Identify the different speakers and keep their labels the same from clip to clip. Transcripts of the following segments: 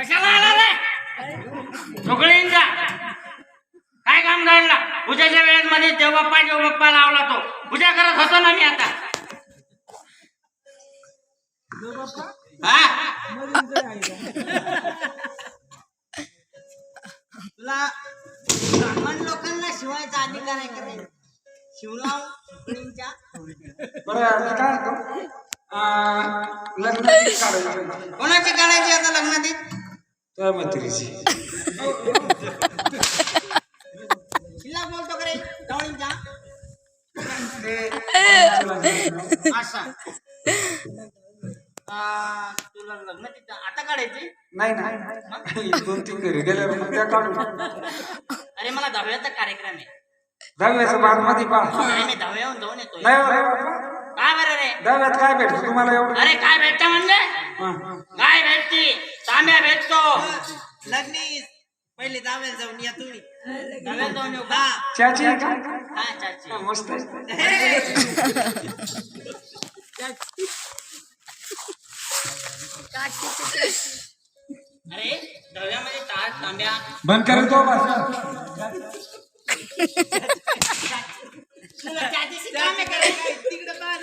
Speaker 1: कशाला आला रे? ढोकळींचा काय काम घडला पूजाच्या वेळेत मध्ये देव बाप्पा देव बाप्पा लावला तो. पूजा करत होतो ना मी आता. हा?
Speaker 2: तुला ब्राह्मण लोकांना शिवायचा अधिकार आहे का नाही? शिवलाव
Speaker 3: बरं मी काय म्हणतो? अं, लग्नाची काढायची?
Speaker 2: कोणाची काढायची आता लग्नात
Speaker 3: तुझ्या मैत्रीची
Speaker 2: शिल्लक बोलतो का रे? ढवळींच्या
Speaker 3: ते
Speaker 2: असा आ, तुला लग्न तिथं आता काढायची
Speaker 3: नाही नाही. दोन तीन घरी गेल्यावर मग त्या काढून
Speaker 2: अरे मला दहाव्याचा कार्यक्रम आहे.
Speaker 3: दहाव्याचं बारमध्ये पा
Speaker 2: नाही मी दहाव्याहून जाऊन येतोय.
Speaker 3: नाही हो.
Speaker 2: काय बरं रे?
Speaker 3: दहाव्यात काय भेटतं तुम्हाला एवढं?
Speaker 1: अरे काय भेटतं म्हणजे?
Speaker 3: हा.
Speaker 1: काय भेटती? तांब्या भेटतो
Speaker 2: लग्नी पहिले दहाव्याला जाऊन या तुम्ही.
Speaker 1: दहाव्यात जाऊन येऊ का?
Speaker 3: चाची?
Speaker 2: हा चाची.
Speaker 3: हा, मस्त.
Speaker 1: अरे दहाव्यामध्ये ताट तांब्या.
Speaker 3: बंद कर तो बस.
Speaker 2: तुला चाचीशी काम करायचं. तिकडे पाहा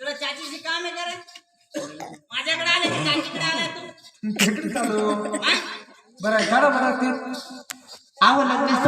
Speaker 2: तुला चाचीशी काम करायचं. माझ्याकडे आले की चाचीकडे आला तू. हा?
Speaker 3: बरं काढा बरं ते.
Speaker 2: आहो लग्न